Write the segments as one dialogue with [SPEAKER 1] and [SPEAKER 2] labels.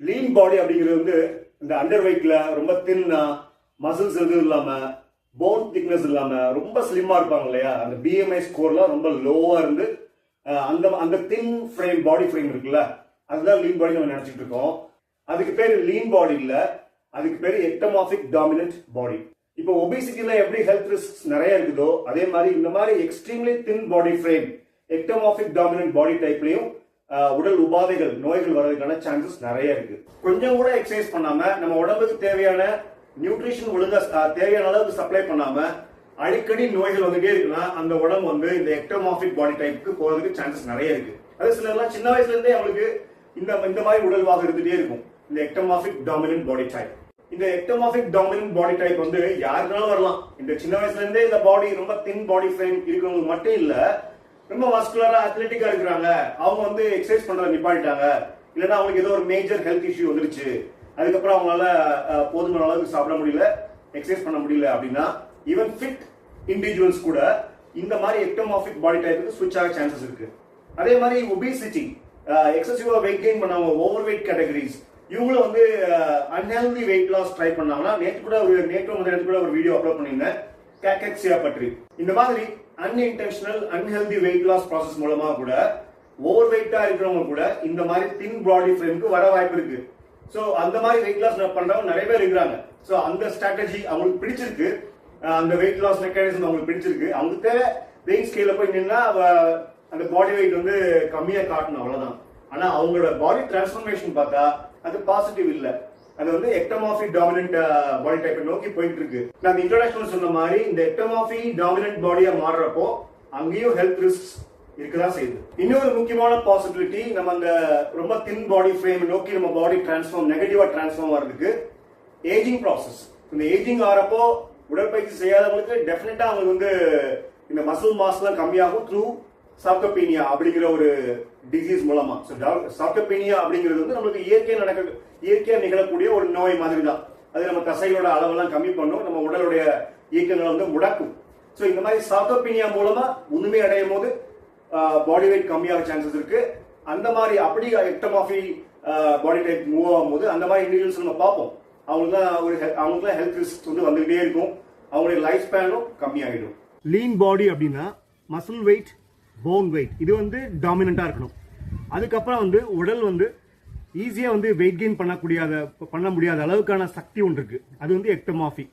[SPEAKER 1] Lean பாடி அப்படிங்கிறது வந்து இந்த அண்டர் வெயிட்ல ரொம்ப தின்னா மசில்ஸ் எதுவும் இல்லாம போன் திக்னஸ் இல்லாம ரொம்ப ஸ்லிம்மா இருப்பாங்க இல்லையா? அந்த பிஎம்ஐ ஸ்கோர்லாம் ரொம்ப லோவா இருந்து அந்த அந்த தின் ஃப்ரேம் பாடி ஃப்ரேம் இருக்குல்ல அதுதான் லீன் பாடி நம்ம நினைச்சிட்டு இருக்கோம். அதுக்கு பேர் லீன் பாடி இல்ல அதுக்கு பேர் எக்டமாஃபிக் டாமினன்ட் பாடி இப்போ ஒபிசிட்டில எப்படி ஹெல்த் ரிஸ்க் நிறைய இருக்குதோ அதே மாதிரி இந்த மாதிரி extremely thin body frame ectomorphic dominant body டைப்லயும் உடல் உபாதைகள் நோய்கள் வர்றதுக்கான சான்சஸ் நிறைய இருக்கு. கொஞ்சம் கூட எக்ஸசைஸ் பண்ணாம நம்ம உடம்புக்கு தேவையான நியூட்ரிஷன் ஒழுங்கா தேவையான அளவுக்கு சப்ளை பண்ணாம அடிக்கடி நோய்கள் வந்துட்டே இருக்குன்னா அந்த உடம்பு வந்து இந்த எக்டோமாஃபிக் பாடி டைப்புக்கு போறதுக்கு சான்சஸ் நிறைய இருக்கு. அது சிலர்லாம் சின்ன வயசுல இருந்தே அவங்களுக்கு இந்த இந்த மாதிரி உடல்வாக இருந்துட்டே இருக்கும். இந்த எக்டோமாஃபிக் டாமினன்ட் பாடி டைப் இந்த எக்டோமாஃபிக் டாமினன்ட் பாடி டைப் வந்து யாருக்குனாலும் வரலாம். இந்த சின்ன வயசுல இருந்தே இந்த பாடி ரொம்ப தின் பாடி ஃப்ரேம் இருக்கிறவங்க மட்டும் இல்லை ரொம்ப வாஸ்குலரா அத்லெட்டிக்கா இருக்கிறாங்க. அவங்க வந்து எக்ஸசைஸ் பண்றத நிப்பாட்டாங்க இல்லைன்னா அவங்களுக்கு ஏதோ ஒரு மேஜர் ஹெல்த் இஷ்யூ வந்துருச்சு அதுக்கப்புறம் அவங்களால போதுமான அளவுக்கு சாப்பிட முடியல எக்ஸசைஸ் பண்ண முடியல அப்படின்னா ஈவன் ஃபிட் இண்டிவிஜுவல்ஸ் கூட இந்த மாதிரி எக்டோமாஃபிக் பாடி டைப்புக்கு ஸ்விட்ச் ஆக சான்சஸ் இருக்கு. அதே மாதிரி ஒபிசிட்டி எக்ஸசிவா வெயிட் கெயின் பண்ணவங்க ஓவர் வெயிட் கேட்டகரிஸ் இவங்களும் வந்து அன்ஹெல்தி வெயிட் லாஸ் ட்ரை பண்ணாங்கன்னா நேற்று கூட ஒரு நேற்று முதல் நேற்று கூட ஒரு வீடியோ அப்லோட் பண்ணியிருந்தேன். கேக்கெக்சியா பற்றி இந்த மாதிரி unintentional unhealthy weight loss process மூலமா கூட ஓவர் வெயிட்டா இருக்கிறவங்க கூட இந்த மாதிரி தின் பாடி ஃப்ரேம்க்கு வர வாய்ப்பு இருக்கு. ஸோ அந்த மாதிரி வெயிட் லாஸ் பண்றவங்க நிறைய பேர் இருக்கிறாங்க. ஸோ அந்த ஸ்ட்ராட்டஜி அவங்களுக்கு பிடிச்சிருக்கு. அந்த வெயிட் லாஸ் மெக்கானிசம் அவங்களுக்கு பிடிச்சிருக்கு. அவங்களுக்கு தேவை வெயிட் ஸ்கேல போய் நின்னா அந்த பாடி வெயிட் வந்து கம்மியா காட்டணும் அவ்வளவுதான். ஆனா அவங்களோட பாடி டிரான்ஸ்ஃபர்மேஷன் பார்த்தா அது பாசிட்டிவ் இல்லை. அது வந்து எக்டமாஃபி டாமினன்ட் பாடி டைப்பை நோக்கி போயிட்டு இருக்கு நான் இன்ட்ரோடக்ஷன் சொன்ன மாதிரி இந்த எக்டமாஃபி டாமினன்ட் பாடியா மாறுறப்போ அங்கேயும் ஹெல்த் ரிஸ்க் இருக்கதான் செய்யுது. இன்னொரு முக்கியமான பாசிபிலிட்டி நம்ம அந்த ரொம்ப தின் பாடி ஃப்ரேம் நோக்கி நம்ம பாடி டிரான்ஸ்ஃபார்ம் நெகட்டிவா டிரான்ஸ்ஃபார்ம் ஆகிறதுக்கு ஏஜிங் ப்ராசஸ் இந்த ஏஜிங் ஆறப்போ உடற்பயிற்சி செய்யாதவங்களுக்கு டெஃபினட்டா அவங்களுக்கு வந்து இந்த மசில் மாஸ்லாம் கம்மியாகும் த்ரூ சாப்டோபீனியா அப்படிங்கிற ஒரு டிசீஸ் மூலமா. சாப்டோபீனியா அப்படிங்கிறது வந்து நம்மளுக்கு இயற்கையா நடக்க இயற்கையா நிகழக்கூடிய ஒரு நோய் மாதிரி தான் அது நம்ம தசைகளோட அளவெல்லாம் கம்மி பண்ணும் நம்ம உடலுடைய இயக்கங்களை வந்து முடக்கும். ஸோ இந்த மாதிரி சாப்டோபீனியா மூலமா முழுமை அடையும் போது பாடி வெயிட் கம்மியாக சான்சஸ் இருக்கு. அந்த மாதிரி அப்படி எக்டமாஃபி பாடி டைப் மூவ் ஆகும்போது அந்த மாதிரி இண்டிவிஜுவல்ஸ் நம்ம பார்ப்போம். அவங்களுக்கு தான் ஒரு he- அவங்களுக்குலாம் ஹெல்த் ரிஸ்க் வந்து வந்துகிட்டே இருக்கும். அவங்களுடைய லைஃப் ஸ்பேனும் கம்மியாகிடும் லீன் பாடி அப்படின்னா மசில் வெயிட் போன் வெயிட் இது வந்து டாமினண்டா இருக்கணும். அதுக்கப்புறம் வந்து உடல் வந்து ஈஸியாக வந்து வெயிட் கெயின் பண்ணக்கூடிய பண்ண முடியாத அளவுக்கான சக்தி ஒன்று இருக்குது அது வந்து எக்டமாஃபி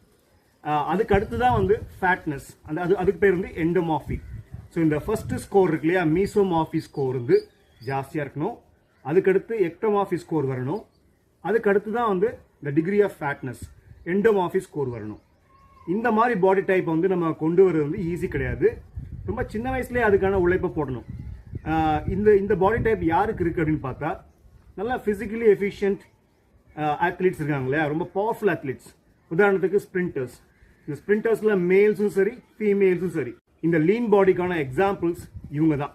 [SPEAKER 1] அதுக்கு அடுத்து தான் வந்து ஃபேட்னஸ் அந்த அது அதுக்கு பேர் வந்து எண்டமாஃபி ஸோ இந்த ஃபஸ்ட்டு ஸ்கோர் இருக்கு இல்லையா? மீசோமாஃபி ஸ்கோர் வந்து ஜாஸ்தியாக இருக்கணும். அதுக்கடுத்து எக்டமாஃபி ஸ்கோர் வரணும். அதுக்கடுத்து தான் வந்து இந்த degree of fatness endomorphy score வரணும். இந்த மாதிரி பாடி டைப்பை வந்து நம்ம கொண்டு வர்றது வந்து ஈஸி கிடையாது. ரொம்ப சின்ன வயசுலேயே அதுக்கான உழைப்பை போடணும். இந்த இந்த பாடி டைப் யாருக்கு இருக்குது அப்படின்னு பார்த்தா நல்லா ஃபிசிக்கலி எஃபிஷியன்ட் அத்லீட்ஸ் இருக்காங்க இல்லையா? ரொம்ப பவர்ஃபுல் அத்லீட்ஸ் உதாரணத்துக்கு ஸ்ப்ரிண்டர்ஸ் இந்த ஸ்ப்ரிண்டர்ஸில் மேல்ஸும் சரி ஃபீமேல்ஸும் சரி. இந்த லீன் பாடிக்கான எக்ஸாம்பிள்ஸ் இவங்க தான்